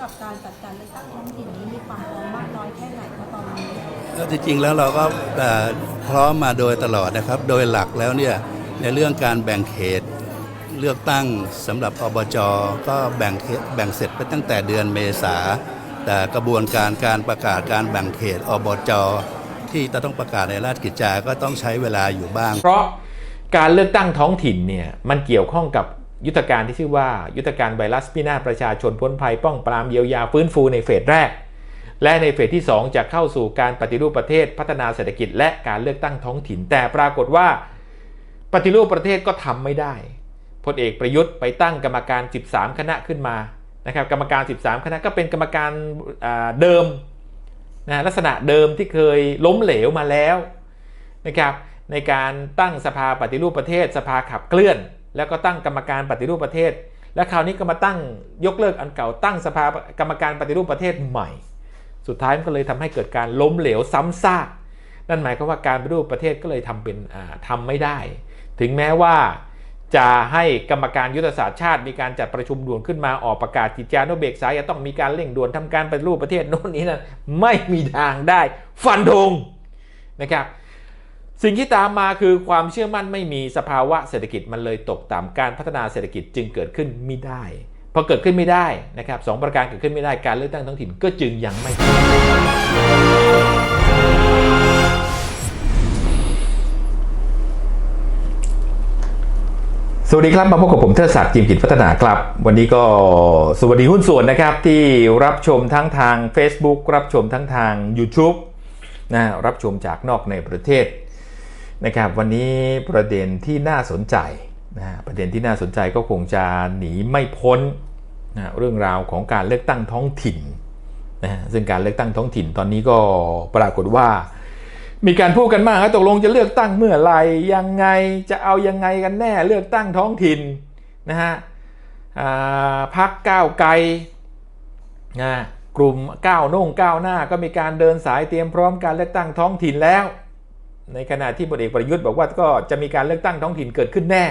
กับการจัดการเลือกตั้งท้องถิ่นนี้มีความพร้อมมากน้อยแค่ไหนคะตอนนี้ก็จริงๆแล้วเราก็เอ่อพร้อมมาโดยตลอดนะครับ โดยหลักแล้วเนี่ยในเรื่องการแบ่งเขตเลือกตั้งสำหรับอบจก็แบ่งเขตแบ่งเสร็จไปตั้งแต่เดือนเมษาแต่กระบวนการการประกาศการแบ่งเขตอบจที่จะต้องประกาศในราชกิจจาก็ต้องใช้เวลาอยู่บ้าง เพราะการเลือกตั้งท้องถิ่นเนี่ยมันเกี่ยวข้องกับ ยุทธการที่ชื่อว่ายุทธการไวรัสพินาศประชาชนพ้นภัยป้องปรามเยียวยาฟื้นฟูในเฟสแรก และในเฟสที่ 2 จะเข้าสู่การปฏิรูปประเทศพัฒนาเศรษฐกิจ และการเลือกตั้งท้องถิ่น แต่ปรากฏว่า ปฏิรูปประเทศก็ทำไม่ได้พลเอกประยุทธ์ไปตั้งกรรมการ 13 คณะขึ้นมานะครับกรรมการ 13 คณะก็เป็นกรรมการเดิมนะลักษณะเดิมที่เคยล้มเหลวมาแล้วนะครับในการตั้งสภาปฏิรูปประเทศสภาขับเคลื่อน แล้วก็ตั้งกรรมการปฏิรูปประเทศ และคราวนี้ก็มาตั้งยกเลิกอันเก่าตั้งสภากรรมการปฏิรูปประเทศใหม่ สุดท้ายมันก็เลยทำให้เกิดการล้มเหลวซ้ำซากนั่นหมายความว่าการปฏิรูปประเทศก็เลยทำเป็นอ่าทำไม่ได้ ถึงแม้ว่าจะให้กรรมการยุทธศาสตร์ชาติมีการจัดประชุมด่วนขึ้นมาออกประกาศกิจจานุเบกษาจะต้องมีการเร่งด่วนทำการปฏิรูปประเทศโน่นนี้นะไม่มีทางได้ ฟันธงนะครับ สิ่งที่ตามมาคือความเชื่อมั่นไม่มีสภาวะเศรษฐกิจมันเลยตกต่ำการพัฒนาเศรษฐกิจจึงเกิดขึ้นไม่ได้พอเกิดขึ้นไม่ได้นะครับสองประการเกิดขึ้นไม่ได้การเลือกตั้งท้องถิ่นก็จึงยังไม่สวัสดีครับ มาพบกับผมเทิดศักดิ์จิมกิจพัฒนาครับ วันนี้ก็สวัสดีหุ้นส่วนนะครับ ที่รับชมทั้งทาง Facebook รับชมทั้งทาง YouTube นะรับชมจากนอกในประเทศ นะครับวันนี้ประเด็นที่น่าสนใจนะประเด็นที่น่าสนใจก็คงจะหนีไม่พ้นนะเรื่องราวของการเลือกตั้งท้องถิ่นนะซึ่งการเลือกตั้งท้องถิ่นตอนนี้ก็ปรากฏว่า มีการพูดกันมากว่าตกลงจะเลือกตั้งเมื่อไหร่ยังไงจะเอายังไงกันแน่เลือกตั้งท้องถิ่นนะฮะพักก้าวไกลนะกลุ่มก้าวนุ่งก้าวหน้าก็มีการเดินสายเตรียมพร้อมการเลือกตั้งท้องถิ่นแล้ว ในขณะที่พลเอกประยุทธ์บอกว่าก็จะมีการเลือกตั้งท้องถิ่นเกิดขึ้นแน่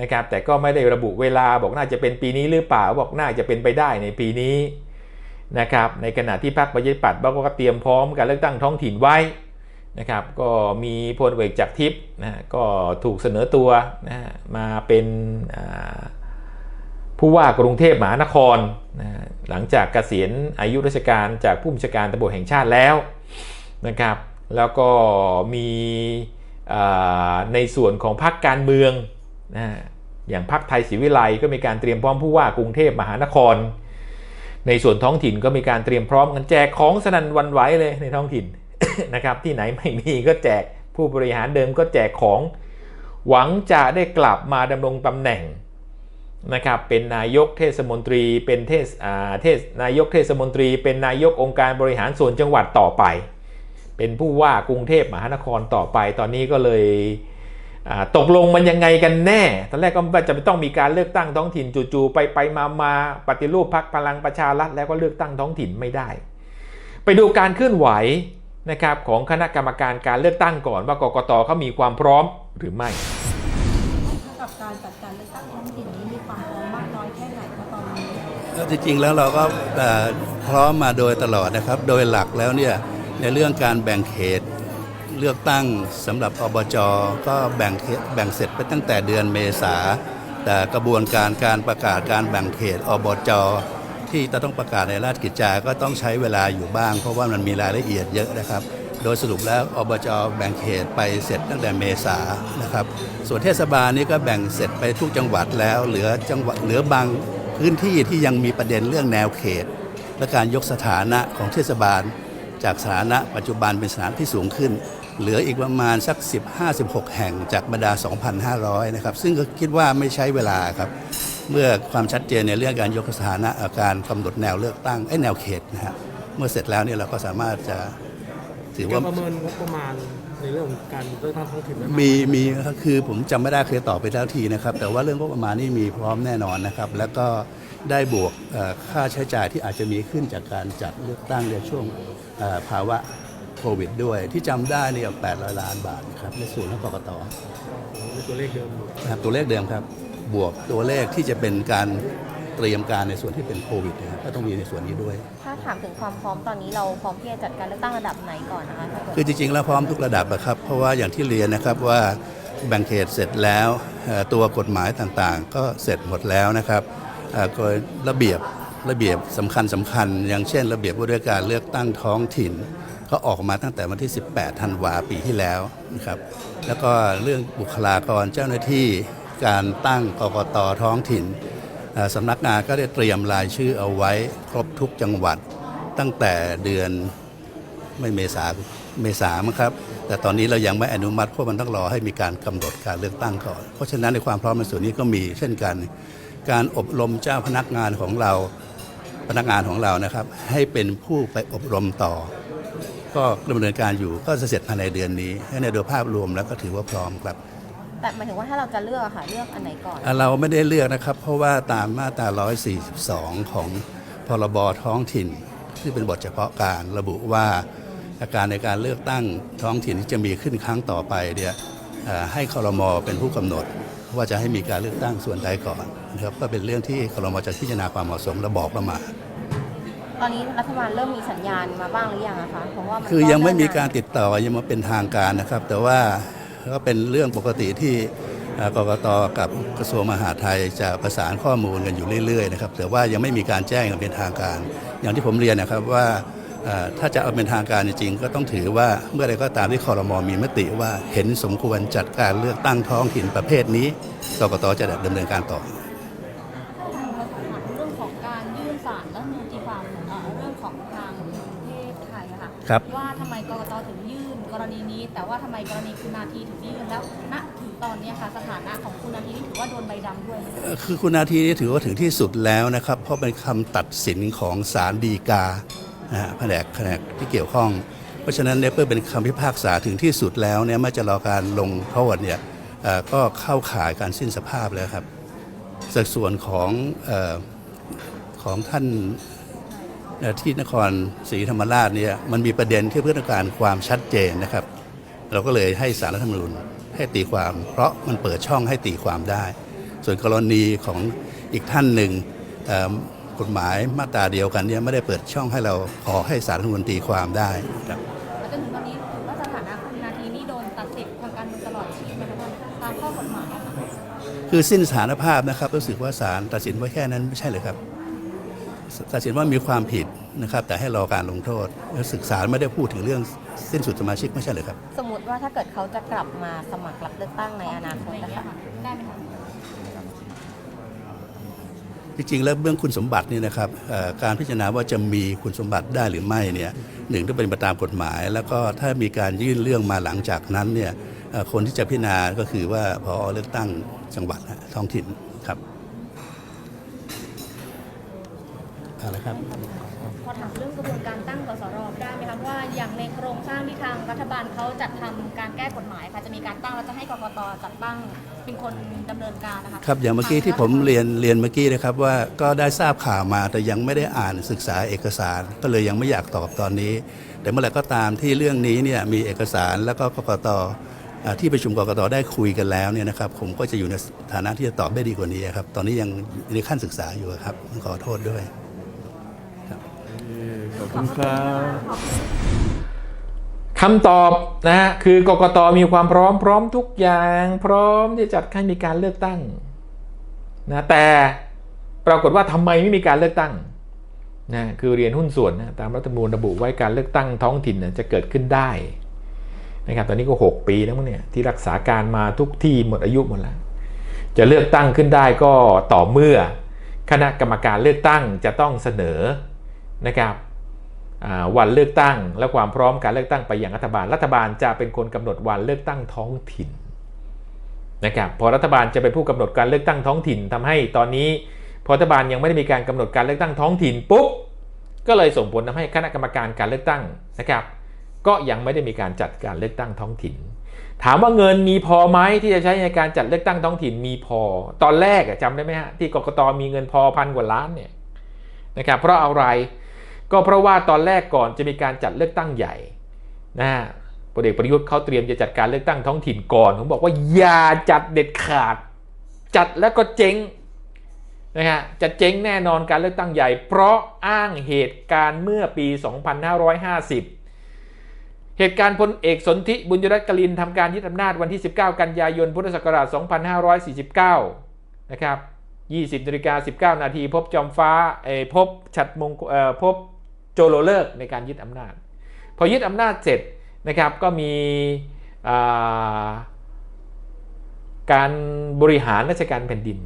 นะครับแต่ก็ไม่ได้ระบุเวลาบอกน่าจะเป็นปีนี้หรือเปล่าบอกน่าจะเป็นไปได้ในปีนี้นะครับในขณะที่พรรคประชาธิปัตย์บอกว่าก็เตรียมพร้อมการเลือกตั้งท้องถิ่นไว้นะครับก็มีพลเอกจากทิพย์นะก็ถูกเสนอตัวนะมาเป็นผู้ว่ากรุงเทพมหานครนะฮะหลังจากเกษียณอายุราชการจากผู้บัญชาการตำรวจแห่งชาติแล้วนะครับ แล้วก็มีในส่วนของพรรคการเมืองนะฮะอย่างพรรคไทยศรีวิไลก็มีการเตรียมพร้อมผู้ว่ากรุงเทพมหานคร ในส่วนท้องถิ่นก็มีการเตรียมพร้อมกันแจกของสนันวันไหวเลยในท้องถิ่นนะครับที่ไหนไม่มีก็แจกผู้บริหารเดิมก็แจกของหวังจะได้กลับมาดำรงตำแหน่งนะครับเป็นนายกเทศมนตรีเป็นเทศอาเทศนายกเทศมนตรี เป็นนายกองค์การบริหารส่วนจังหวัดต่อไป เป็นผู้ว่ากรุงเทพมหานครต่อไป ตอนนี้ก็เลยอ่าตกลงมันยังไงกันแน่ ตอนแรกก็ว่าจะต้องมีการเลือกตั้งท้องถิ่นจู่ๆไปไปมามาปฏิรูปพักพลังประชารัฐแล้วก็เลือกตั้งท้องถิ่นไม่ได้ ไปดูการเคลื่อนไหวนะครับของคณะกรรมการการเลือกตั้งก่อนว่ากกตเขามีความพร้อมหรือไม่กับการจัดการเลือกตั้งท้องถิ่นนี้มีความพร้อมมากน้อยแค่ไหนคะตอนนี้ก็จริงๆแล้วเราก็เอ่อพร้อมมาโดยตลอดนะครับ โดยหลักแล้วเนี่ย ในเรื่องการแบ่งเขตเลือกตั้งสำหรับอบจก็แบ่งเขตแบ่งเสร็จไปตั้งแต่เดือนเมษาแต่กระบวนการการประกาศการแบ่งเขตอบจที่จะต้องประกาศในราชกิจจาก็ต้องใช้เวลาอยู่บ้าง เพราะว่ามันมีรายละเอียดเยอะนะครับ โดยสรุปแล้วอบจแบ่งเขตไปเสร็จตั้งแต่เมษานะครับ ส่วนเทศบาลนี่ก็แบ่งเสร็จไปทุกจังหวัดแล้ว เหลือจังหวัดเหลือบางพื้นที่ที่ยังมีประเด็นเรื่องแนวเขต และการยกสถานะของเทศบาล จากสถานะปัจจุบันเป็นสถานะที่สูงขึ้น เหลืออีกประมาณสัก 15-16 แห่งจากบรรดา 2,500 นะครับ ซึ่งก็คิดว่าไม่ใช้เวลาครับ เมื่อความชัดเจนในเรื่องการยกสถานะเอ่อการกำหนดแนวเลือกตั้งไอ้ยแนวเขตนะฮะเมื่อเสร็จแล้วเนี่ยเราก็สามารถจะถือการว่าประเมินงบประมาณในเรื่องของการเลือกตั้งท้องถิ่นไว้ากมีมีคือผมจำไม่ได้เคยตอบไปแล้วทีนะครับ แต่ว่าเรื่องงบประมาณนี่มีพร้อมแน่นอนนะครับ แล้วก็ ได้บวกเอ่อค่าใช้จ่ายที่อาจจะมีขึ้นจากการจัดเลือกตั้งในช่วงเอ่อภาวะโควิดด้วย ที่จำได้เนี่ย800 ล้านบาทครับในส่วนของกกตในตัวเลขเดิมอยู่นะครับตัวเลขเดิมครับ บวกตัวเลขที่จะเป็นการเตรียมการในส่วนที่เป็นโควิดนะครับก็ต้องมีในส่วนนี้ด้วย ถ้าถามถึงความพร้อมตอนนี้เราพร้อมที่จะจัดการเลือกตั้งระดับไหนก่อนนะคะถ้าเกิดคือจริงๆแล้วพร้อมทุกระดับอะครับ เพราะว่าอย่างที่เรียนนะครับว่าแบ่งเขตเสร็จแล้วเอ่อตัวกฎหมายต่างๆ ก็เสร็จหมดแล้วนะครับเอ่อ ก็ระเบียบระเบียบสำคัญสำคัญ อย่างเช่น ระเบียบว่าด้วยการเลือกตั้งท้องถิ่น ก็ออกมาตั้งแต่วันที่ 18 ธันวาปีที่แล้วนะครับแล้วก็เรื่องบุคลากรเจ้าหน้าที่การตั้งกกตท้องถิ่นสำนักงานก็ได้เตรียมรายชื่อเอาไว้ครบทุกจังหวัดตั้งแต่เดือนไม่เมษาเมษามครับ แต่ตอนนี้เรายังไม่อนุมัติเพราะมันต้องรอให้มีการกำหนดการเลือกตั้งก่อน เพราะฉะนั้นในความพร้อมในส่วนนี้ก็มีเช่นกัน การอบรมเจ้าพนักงานของเราพนักงานของเรานะครับ ให้เป็นผู้ไปอบรมต่อ ก็ดำเนินการอยู่ก็จะเสร็จภายในเดือนนี้ในโดยภาพรวมแล้วก็ถือว่าพร้อมครับ แต่หมายถึงว่าถ้าเราจะเลือกอะค่ะเลือกอันไหนก่อนอะเราไม่ได้เลือกนะครับ เพราะว่าตามมาตรา 142 ของพรบท้องถิ่นที่เป็นบทเฉพาะการระบุว่าอาการในการเลือกตั้งท้องถิ่นที่จะมีขึ้นครั้งต่อไปเนี่ยเอ่อให้ครมเป็นผู้กำหนด ว่าจะให้มีการเลือกตั้งส่วนใดก่อนนะครับก็เป็นเรื่องที่ครมจะพิจารณาความเหมาะสมและบอกเรามาตอนนี้รัฐบาลเริ่มมีสัญญาณมาบ้างหรือยังอะคะเพราะว่ามันคือยังไม่มีการเนิ่นนติดต่อยังมาเป็นทางการนะครับ แต่ว่าก็เป็นเรื่องปกติที่เอ่อกกตกับกระทรวงมหาดไทยจะประสานข้อมูลกันอยู่เรื่อยๆนะครับแต่ว่ายังไม่มีการแจ้งอย่างเป็นทางการ อย่างที่ผมเรียนนะครับว่าเอ่อ ถ้าจะเอาเป็นทางการจริงๆก็ต้องถือว่าเมื่อใดก็ตามที่คอรมอมีมติว่าเห็นสมควรจัดการเลือกตั้งท้องถิ่นประเภทนี้กกตจะดำเนินการต่อเรื่องของการยื่นสารและนูนตีความเอ่อเรื่องของทางประเทศไทยอะค่ะครับว่าทำไมกรกตถึงยื่นกรณีนี้ แต่ว่าทำไมกรณีคุณนาทีถึงยื่นแล้วณถึงตอนเนี้ยค่ะสถานะของคุณนาทีนี่ถือว่าโดนใบดำด้วยไหมเอ่อคือคุณนาทีนี้ถือว่าถึงที่สุดแล้วนะครับ เพราะเป็นคำตัดสินของศาลฎีกานะฮะ แผนกแผนกที่เกี่ยวข้อง เพราะฉะนั้นเนี่ยเพื่อเป็นคำพิพากษาถึงที่สุดแล้วเนี่ยไม่จะรอการลงโทษเนี่ยก็เข้าข่ายการสิ้นสภาพแล้วครับสัดส่วนของอของท่านที่นครศรีธรรมราชเนี่ยมันมีประเด็นที่เพื่อต้องการความชัดเจนนะครับ เราก็เลยให้สารรัฐธรรมนูญให้ตีความ เพราะมันเปิดช่องให้ตีความได้ ส่วนกรณีของอีกท่านหนึ่ง กฎหมายมาตราเดียวกันเนี่ยไม่ได้เปิดช่องให้เราขอให้สารรัฐธรรมนูญตีความได้ครับจนถึงตอนนี้ถือว่าสถานะคุณนาทีนี่โดนตัดสิทธิ์ทางการเมืองตลอดชีพนะคะตามข้อกฎหมายอะค่ะคือสิ้นสถานภาพนะครับรู้สึกว่าศาลตัดสินไว้แค่นั้นไม่ใช่เลยครับตัดสินว่ามีความผิดนะครับ แต่ให้รอการลงโทษรู้สึกศาลไม่ได้พูดถึงเรื่องสิ้นสุดสมาชิกไม่ใช่เลยครับ สมมติว่าถ้าเกิดเขาจะกลับมาสมัครรับเลือกตั้งในอนาคตอย่างนะเงี้ยคะค่ะได้ไหมคะ จริงๆ แล้วเรื่องคุณสมบัตินี่นะครับการพิจารณาว่าจะมีคุณสมบัติได้หรือไม่เนี่ยหนึ่งต้องเป็นไปตามกฎหมาย แล้วก็ถ้ามีการยื่นเรื่องมาหลังจากนั้นเนี่ยคนที่จะพิจารณาก็คือว่าพอเลือกตั้งจังหวัดท้องถิ่นครับ เอาละครับพอถามเรื่องกระบวนการตั้งกสรได้ไหมคะว่าอย่างในโครงสร้างที่ทางรัฐบาลเขาจัดทำการแก้กฎหมายค่ะจะมีการตั้งแล้วจะให้กกตจัดตั้งเป็นคนดำเนินการนะคะครับอย่างเมื่อกี้ที่ผมเรียนเรียนเมื่อกี้นะครับว่าก็ได้ทราบข่าวมาแต่ยังไม่ได้อ่านศึกษาเอกสาร ก็เลยยังไม่อยากตอบตอนนี้ แต่เมื่อไหร่ก็ตามที่เรื่องนี้เนี่ยมีเอกสารแล้วก็กกตอ่าที่ประชุมกกตได้คุยกันแล้วเนี่ยนะครับผมก็จะอยู่ในฐานะที่จะตอบได้ดีกว่านี้ครับ ตอนนี้ยังในขั้นศึกษาอยู่ครับขอโทษด้วย ขอบคุณครับคำตอบนะฮะคือกกตมีความพร้อมพร้อมทุกอย่าง พร้อมที่จะจัดให้มีการเลือกตั้งนะแต่ปรากฏว่าทำไมไม่มีการเลือกตั้งนะคือเรียนหุ้นส่วนนะตามรัฐธรรมนูญระบุไว้การเลือกตั้งท้องถิ่นนะจะเกิดขึ้นได้นะครับตอนนี้ก็ 6 ปีแล้วมั้งเนี่ยที่รักษาการมาทุกที่หมดอายุหมดแล้วจะเลือกตั้งขึ้นได้ก็ต่อเมื่อ คณะกรรมการเลือกตั้งจะต้องเสนอนะครับ วันเลือกตั้ง และความพร้อมการเลือกตั้งไปอยังรัฐบาล รัฐบาลจะเป็นคนกำหนดวันเลือกตั้งท้องถิ่นนะครับพอรัฐบาลจะเป็นผู้กำหนดการเลือกตั้งท้องถิ่นทำให้ตอนนี้พอรัฐบาลยังไม่ได้มีการกำหนดการเลือกตั้งท้องถิ่นปุ๊บก็เลยส่งผลทำให้คณะกรรมการการเลือกตั้งนะครับ ก็ยังไม่ได้มีการจัดการเลือกตั้งท้องถิ่น ถามว่าเงินมีพอไหมที่จะใช้ในการจัดเลือกตั้งท้องถิ่นมีพอ ตอนแรกอะจำได้ไหมฮะที่กกตมีเงินพอพันกว่าล้านเนี่ยนะครับเพราะอะไร ก็เพราะว่าตอนแรกก่อนจะมีการจัดเลือกตั้งใหญ่นะฮะพลเอกประยุทธ์เขาเตรียมจะจัดการเลือกตั้งท้องถิ่นก่อนผมบอกว่าอย่าจัดเด็ดขาด จัดแล้วก็เจ๊งนะฮะจะเจ๊งแน่นอนการเลือกตั้งใหญ่ เพราะอ้างเหตุการณ์เมื่อปี 2550 เหตุการณ์พลเอกสนธิบุญยรัตน์กลินทำการยึดอำนาจวันที่ 19 กันยายนพุทธศักราช 2549 นะครับ 20นาฬิกา19 นาทีพบจอมฟ้าเอพบฉัดมงเอ่อพบ โจโลเลิกในการยึดอำนาจ พอยึดอำนาจเสร็จนะครับก็มีการบริหารราชการแผ่นดิน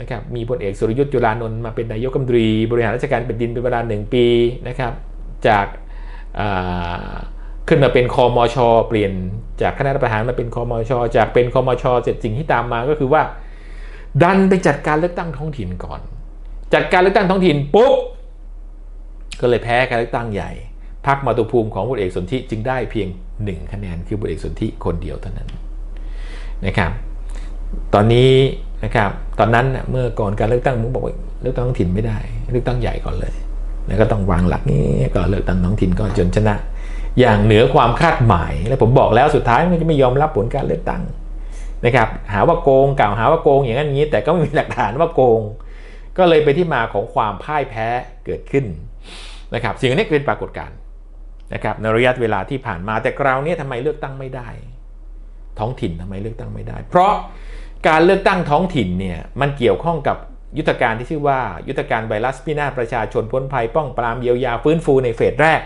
นะครับมีพลเอกสุรยุทธ์จุลานนท์มาเป็นนายกรัฐมนตรีบริหารราชการแผ่นดินเป็นเวลาหนึ่งปีนะครับจากาขึ้นมาเป็นคอมชเปลี่ยนจากคณะรัฐประหารมาเป็นคอมชจากเป็นคอมชเสร็จสิ่งที่ตามมาก็คือว่า ดันไปจัดการเลือกตั้งท้องถิ่นก่อน จัดการเลือกตั้งท้องถิ่นปุ๊บ ก็เลยแพ้การเลือกตั้งใหญ่พรรคมาตุภูมิของพลเอกสนธิจึงได้เพียงหนึ่งคะแนนคือพลเอกสนธิคนเดียวเท่านั้นนะครับ ตอนนี้นะครับตอนนั้นเมื่อก่อนการเลือกตั้งผมบอกว่าเลือกตั้งท้องถิ่นไม่ได้ เลือกตั้งใหญ่ก่อนเลยแล้วก็ต้องวางหลักนี้ก่อนเลือกตั้งท้องถิ่นก่อนจนชนะ อย่างเหนือความคาดหมายและผมบอกแล้วสุดท้ายมันจะไม่ยอมรับผลการเลือกตั้งนะครับหาว่าโกงกล่าวหาว่าโกงอย่างนั้นนี้ แต่ก็ไม่มีหลักฐานว่าโกง ก็เลยไปที่มาของความพ่ายแพ้เกิดขึ้น นะครับสิ่งนี้เป็นปรากฏการณ์นะครับในระยะเวลาที่ผ่านมาแต่คราวนี้ทำไมเลือกตั้งไม่ได้ ท้องถิ่นทำไมเลือกตั้งไม่ได้ เพราะการเลือกตั้งท้องถิ่นเนี่ยมันเกี่ยวข้องกับยุทธการที่ชื่อว่ายุทธการไวรัสพินาศประชาชนพ้นภัยป้องปรามเยียวยาฟื้นฟูในเฟสแรก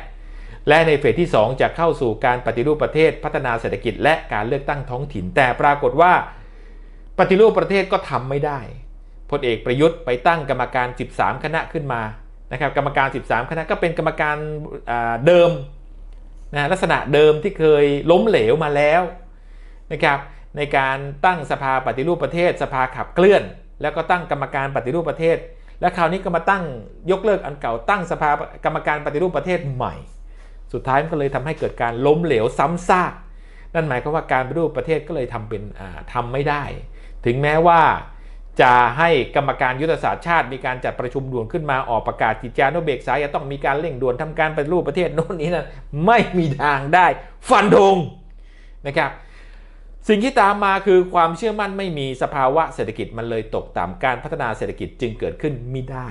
และในเฟสที่ 2 จะเข้าสู่การปฏิรูปประเทศพัฒนาเศรษฐกิจ และการเลือกตั้งท้องถิ่น แต่ปรากฏว่าปฏิรูปประเทศก็ทำไม่ได้พลเอกประยุทธ์ไปตั้งกรรมการ 13 คณะขึ้นมา นะครับกรรมการ 13 คณะก็เป็นกรรมการเดิมนะลักษณะเดิมที่เคยล้มเหลวมาแล้วนะครับในการตั้งสภาปฏิรูปประเทศ สภาขับเคลื่อน แล้วก็ตั้งกรรมการปฏิรูปประเทศ และคราวนี้ก็มาตั้งยกเลิกอันเก่าตั้งสภากรรมการปฏิรูปประเทศใหม่ สุดท้ายมันก็เลยทำให้เกิดการล้มเหลวซ้ำซากนั่นหมายความว่าการปฏิรูปประเทศก็เลยทำเป็นอ่าทำไม่ได้ ถึงแม้ว่า จะให้กรรมการยุทธศาสตร์ชาติมีการจัดประชุมด่วนขึ้นมาออกประกาศกิจจานุเบกษาจะต้องมีการเร่งด่วนทำการปฏิรูปประเทศโน่นนี้นะไม่มีทางได้ ฟันธงนะครับสิ่งที่ตามมาคือความเชื่อมั่นไม่มีสภาวะเศรษฐกิจมันเลยตกต่ำการพัฒนาเศรษฐกิจจึงเกิดขึ้นไม่ได้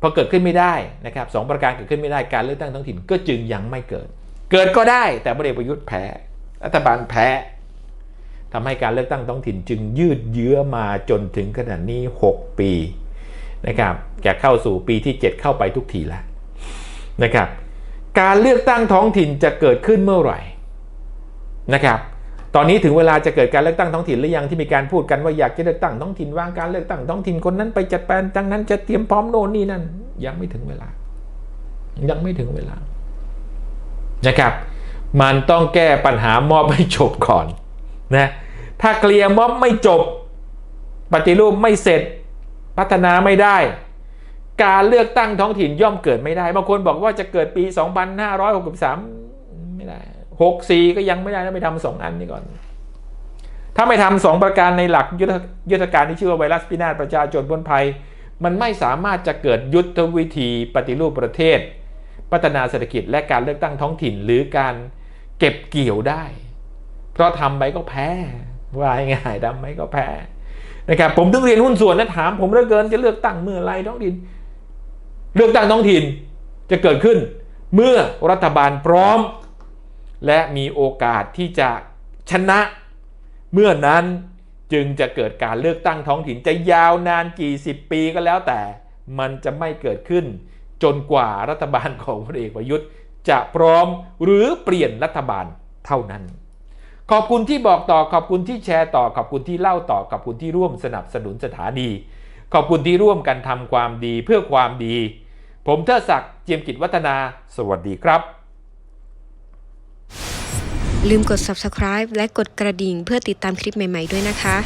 พอเกิดขึ้นไม่ได้นะครับสองประการเกิดขึ้นไม่ได้การเลือกตั้งท้องถิ่นก็จึงยังไม่เกิด เกิดก็ได้แต่พลเอกประยุทธ์แพ้รัฐบาลแพ้ ทำให้การเลือกตั้งท้องถิ่นจึงยืดเยื้อมาจนถึงขนาดนี้ 6 ปีนะครับจะเข้าสู่ปีที่ 7 เข้าไปทุกทีแล้วนะครับ การเลือกตั้งท้องถิ่นจะเกิดขึ้นเมื่อไหร่นะครับ ตอนนี้ถึงเวลาจะเกิดการเลือกตั้งท้องถิ่นหรือยังที่มีการพูดกันว่าอยากจะเลือกตั้งท้องถิ่นวางการเลือกตั้งท้องถิ่นคนนั้นไปจัดแปลงดังนั้นจะเตรียมพร้อมโน่นนี่นั่นยังไม่ถึงเวลา ยังไม่ถึงเวลานะครับ มันต้องแก้ปัญหามอบให้จบก่อนนะ ถ้าเคลียร์ม็อบไม่จบ ปฏิรูปไม่เสร็จ พัฒนาไม่ได้ การเลือกตั้งท้องถิ่นย่อมเกิดไม่ได้ บางคนบอกว่าจะเกิดปี 2563 ไม่ได้ 64 ก็ยังไม่ได้นะไปทำสองอันนี้ก่อน ถ้าไม่ทำสองประการในหลักยุทธยุทธการที่ชื่อว่าไวรัสพินาศประชาชนพ้นภัย มันไม่สามารถจะเกิดยุทธวิธีปฏิรูปประเทศ พัฒนาเศรษฐกิจและการเลือกตั้งท้องถิ่นหรือการเก็บเกี่ยวได้ เพราะทำไปก็แพ้ ว่าง่ายๆทำไปก็แพ้นะครับผมถึงเรียนหุ้นส่วนนะถาม ผมเหลือเกินจะเลือกตั้งเมื่อไรท้องถิ่น เลือกตั้งท้องถิ่นจะเกิดขึ้น เมื่อรัฐบาลพร้อม และมีโอกาสที่จะชนะ เมื่อนั้นจึงจะเกิดการเลือกตั้งท้องถิ่นจะยาวนานกี่สิบปีก็แล้วแต่มันจะไม่เกิดขึ้น จนกว่ารัฐบาลของพลเอกประยุทธ์ จะพร้อมหรือเปลี่ยนรัฐบาลเท่านั้น ขอบคุณที่บอกต่อขอบคุณที่แชร์ต่อขอบคุณที่เล่าต่อขอบคุณที่ร่วมสนับสนุนสถานี ขอบคุณที่ร่วมกันทำความดีเพื่อความดี ผมเทอศักดิ์เจียมกิจวัฒนา สวัสดีครับ ลืมกด subscribe และกดกระดิ่งเพื่อติดตามคลิปใหม่ ๆ ด้วยนะคะ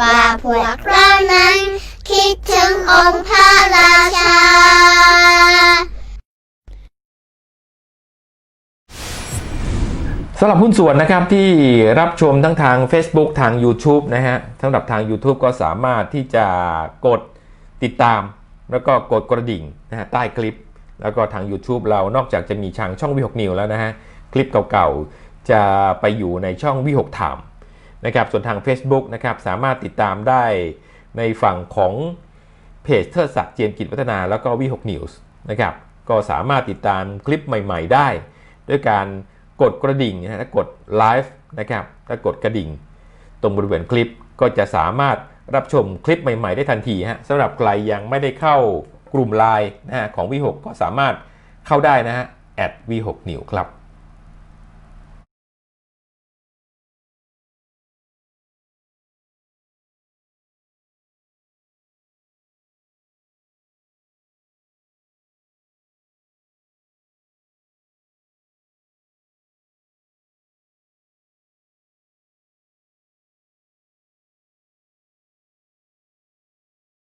ว่าพวกเรานั้น คิดถึงองค์พระราชา สำหรับหุ้นส่วนนะครับที่รับชมทั้งทาง Facebook ทาง YouTube นะฮะสำหรับทาง YouTube ก็สามารถที่จะกดติดตาม แล้วก็กดกระดิ่งนะฮะใต้คลิป แล้วก็ทาง YouTube เรานอกจากจะมีทางช่องวิหกนิวแล้วนะฮะ คลิปเก่าๆ จะไปอยู่ในช่องวิหกถาม นะครับส่วนทาง Facebook นะครับสามารถติดตามได้ในฝั่งของเพจเทิดศักดิ์เจียมกิจวัฒนาแล้วก็วิหกนิวส์นะครับก็สามารถติดตามคลิปใหม่ๆได้ ด้วยการกดกระดิ่งนะฮะกดไลฟ์นะครับถ้ากดกระดิ่ง ตรงบริเวณคลิปก็จะสามารถรับชมคลิปใหม่ๆได้ทันทีฮะสำหรับใครยังไม่ได้เข้ากลุ่มไลน์นะฮะของ V6 ก็สามารถเข้าได้นะฮะ at V6 New ครับ